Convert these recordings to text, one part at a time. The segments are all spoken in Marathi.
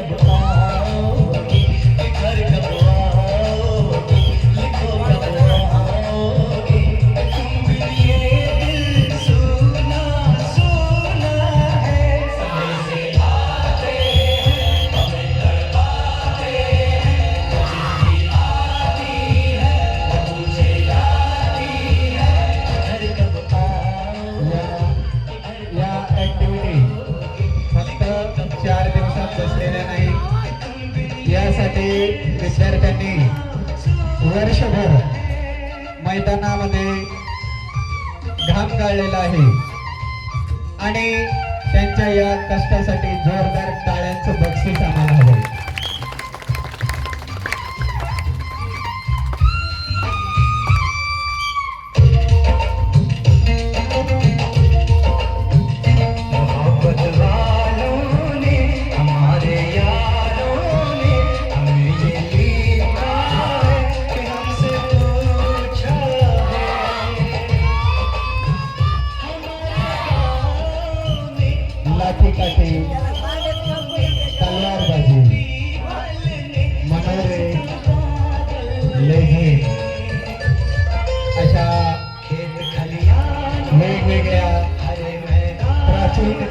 Yeah. बसलेल्या नाही यासाठी विद्यार्थ्यांनी वर्षभर मैदानामध्ये घाम गाळलेला आहे. आणि त्यांच्या या कष्टासाठी जोरदार टाळ्यांचं बक्षीस आम्हाला हवं.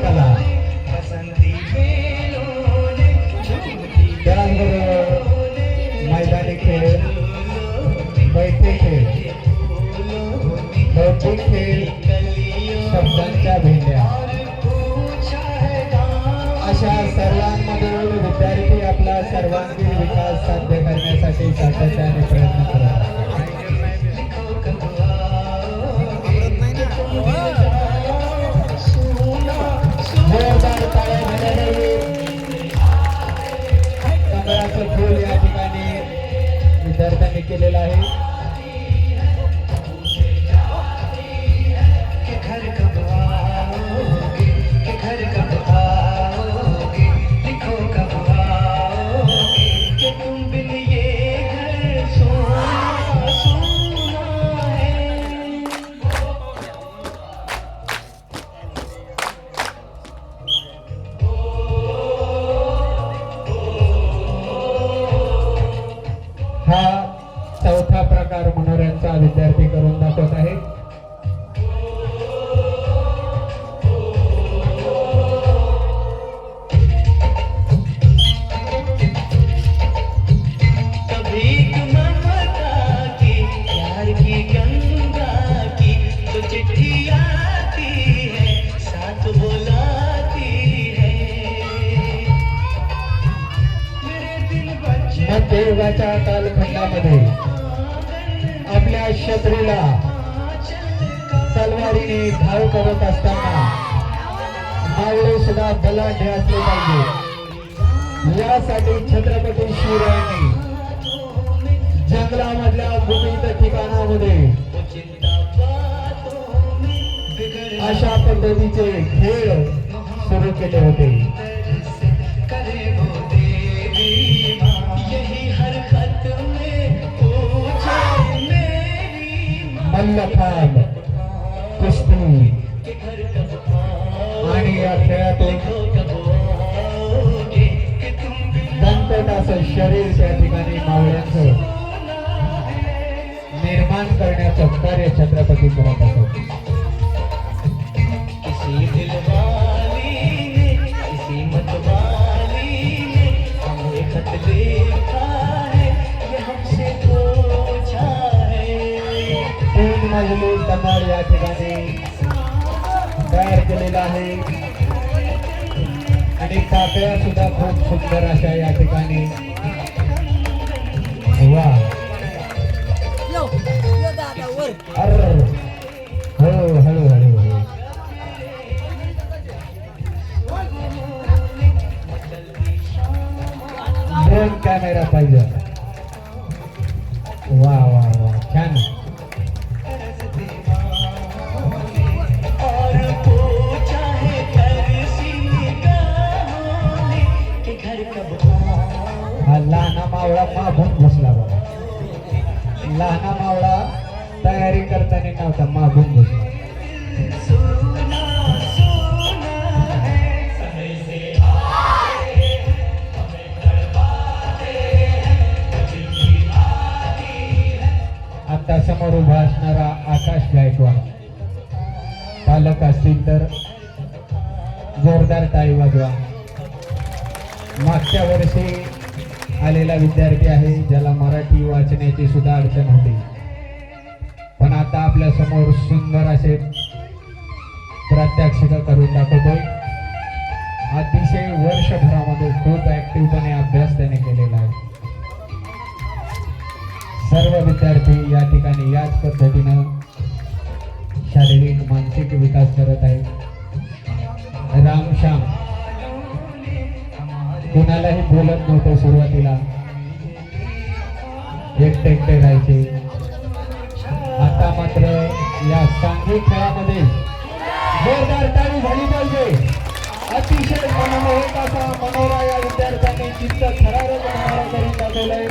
कला. बसंती मैदानी खेळ बैठे खेळ भौतिक खेळ शब्दांच्या भेंड्या. अशा सर्वांमधून विद्यार्थी आपला सर्वांगीण विकास साध्य करण्यासाठी सातत्याने मध्ययुगाच्या कालखंडामध्ये आपल्या शत्रूला तलवारीने घाव करत असताना मावळे सुद्धा बलाढ्य असले पाहिजे. यासाठी छत्रपती शिवरायांनी जंगलामधल्या गुपित ठिकाणामध्ये अशा पद्धतीचे खेळ सुरू केले होते. मल्लखांब कुस्ती आणि या खेळातून कब आओगे दंतटाचं शरीर त्या ठिकाणी मावळ्यांचं निर्माण करण्याचं कार्य छत्रपती करत असत तीन मजली कमळ या ठिकाणी तयार केलेला आहे आणि काकड्या सुद्धा खूप सुंदर अशा या ठिकाणी वा यो यो दादा वर अर हो हळू हळू हळू दोन कॅमेरा पाहिजे मावळा तयारी करताना नव्हता मागून बसला. आता समोर उभा असणारा आकाश गायकवाड. पालक असतील तर जोरदार टाळी वाजवा. मागच्या वर्षी आलेला विद्यार्थी आहे ज्याला मराठी वाचण्याची सुद्धा अडचण होती. पण आता आपल्यासमोर सुंदर असे प्रात्यक्षिक करून दाखवतोय. अतिशय वर्षभरामध्ये खूप ऍक्टिव्हपणे अभ्यास त्याने केलेला आहे. सर्व विद्यार्थी या ठिकाणी याच पद्धतीनं शारीरिक मानसिक विकास करत आहेत. रामश्याम कुणालाही बोलत नव्हतं सुरुवातीला. एकटे एकटे राहायचे. आता मात्र या सांघिक खेळामध्ये जोरदार टाळी झाली पाहिजे. अतिशय मनमोहक असा मनोरा या विद्यार्थ्यांनी चित्त थरारक करून दाखवलंय.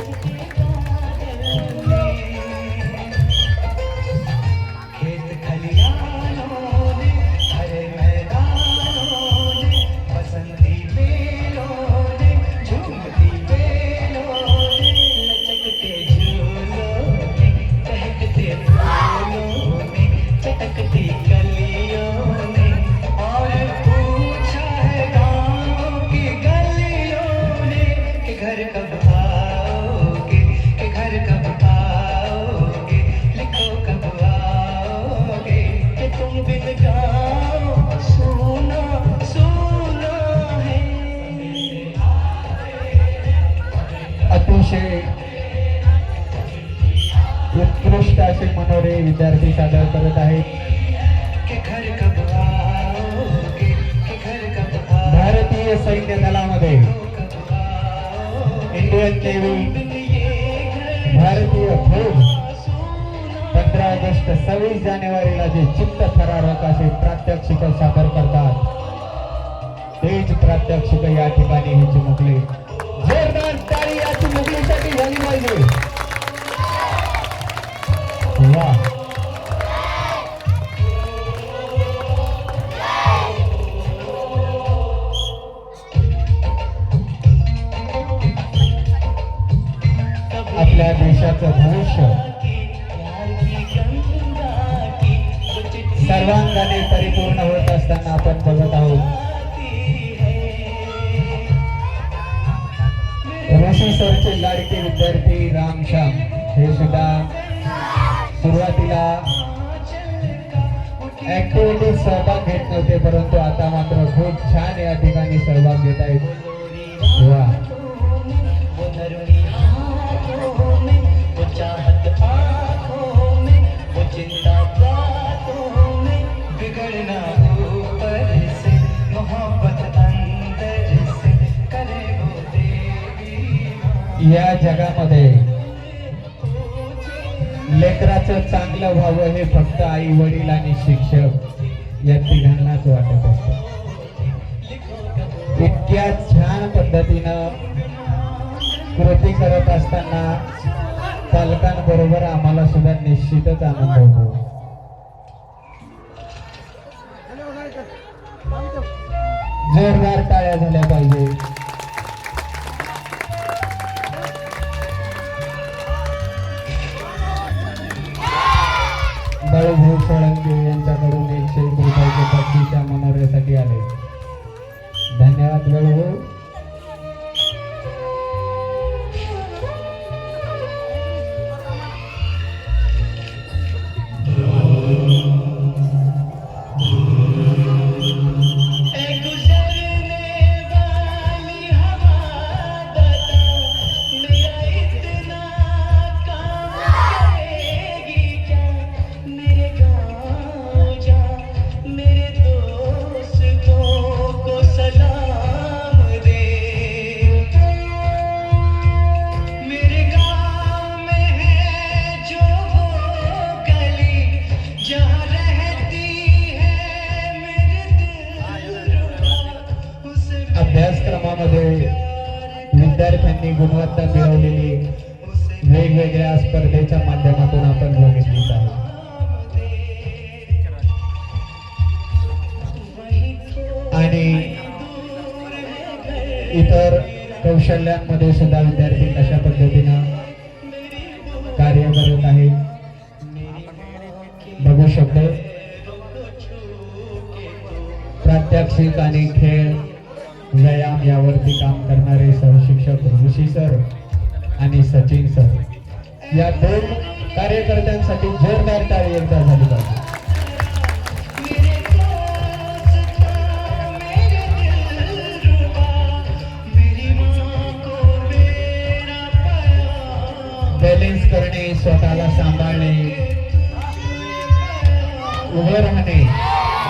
अतिशय उत्कृष्ट असे मनोरे विद्यार्थी सादर करत आहेत. भारतीय सैन्य दलामध्ये इंडियन नेव्ही भारतीय फौज पंधरा ऑगस्ट सव्वीस जानेवारीला जे चित्त थरारक असे प्रात्यक्षिक सादर करतात. तेच प्रात्यक्षिक या ठिकाणी हे चिमुकले. ऋषी सरचे लाडके विद्यार्थी रामश्याम हे सुद्धा सुरुवातीला ऍक्टिव्हिटीत सहभाग घेत नव्हते परंतु आता मात्र खूप छान या ठिकाणी सहभाग घेत आहेत. वा. या जगामध्ये लेकराचं चांगलं व्हावं हे फक्त आई वडील आणि शिक्षक या तिघांनाच वाटत असत. इतक्या छान पद्धतीनं कृती करत असताना पालकांबरोबर आम्हाला सुद्धा निश्चितच आनंद होतो. जोरदार टाळ्या झाल्या पाहिजे. भाऊ सोळंके यांच्याकडून एकशे एक रुपयाचे बक्षीच्या मनोऱ्यासाठी आले. धन्यवाद बळभाऊ अभ्यासक्रमामध्ये विद्यार्थ्यांनी गुणवत्ता मिळवलेली वेगवेगळ्या स्पर्धेच्या माध्यमातून आपण बघितलीच आहे आणि इतर कौशल्यांमध्ये सुद्धा विद्यार्थी कशा पद्धतीनं कार्य करत आहे बघू शकतो. प्रात्यक्षिक आणि खेळ व्यायाम यावरती काम करणारे सहशिक्षक ऋषी सर आणि सचिन सर. या दोन कार्यकर्त्यांसाठी जोरदार कार्यकर्ता झाली पाहिजे. बॅलेन्स करणे स्वतःला सांभाळणे उभं राहणे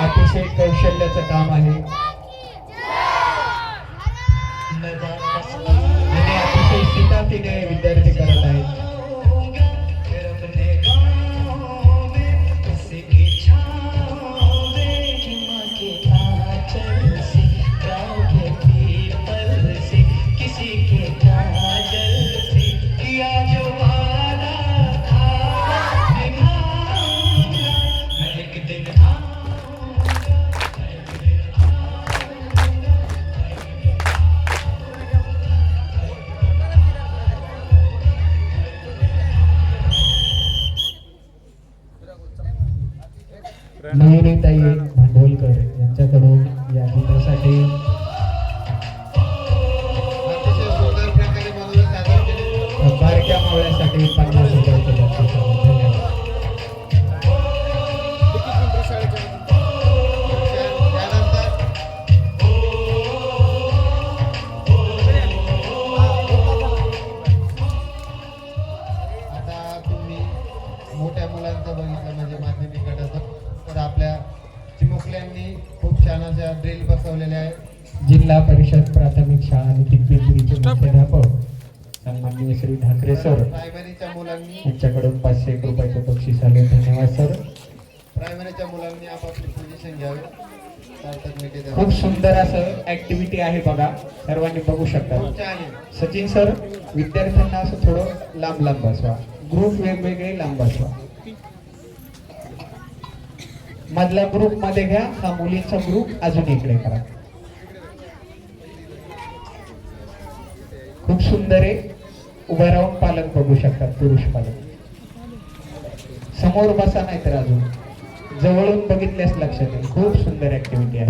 अतिशय कौशल्याचं काम आहे. सर. यांच्याकडून पाचशे एक रुपयाचं बक्षीस आले. धन्यवाद सर. प्रायमरीच्या मुलांनी आपापली पोझिशन घ्यावी खूप सुंदर असं ऍक्टिव्हिटी आहे बघा. सर्वांनी बघू शकता. सचिन सर विद्यार्थ्यांना असं थोडं लांब लांब बसवा. ग्रुप वेगवेगळे लांब बसवा. मधल्या ग्रुपमध्ये घ्या. हा मुलींचा ग्रुप अजून इकडे करा. खूप सुंदर आहे. उभं राहून पालक बघू शकतात पुरुष पालक. समोर बसा नाही तर अजून. जवळून बघितल्यास लक्षात येईल. खूप सुंदर ऍक्टिव्हिटी आहे.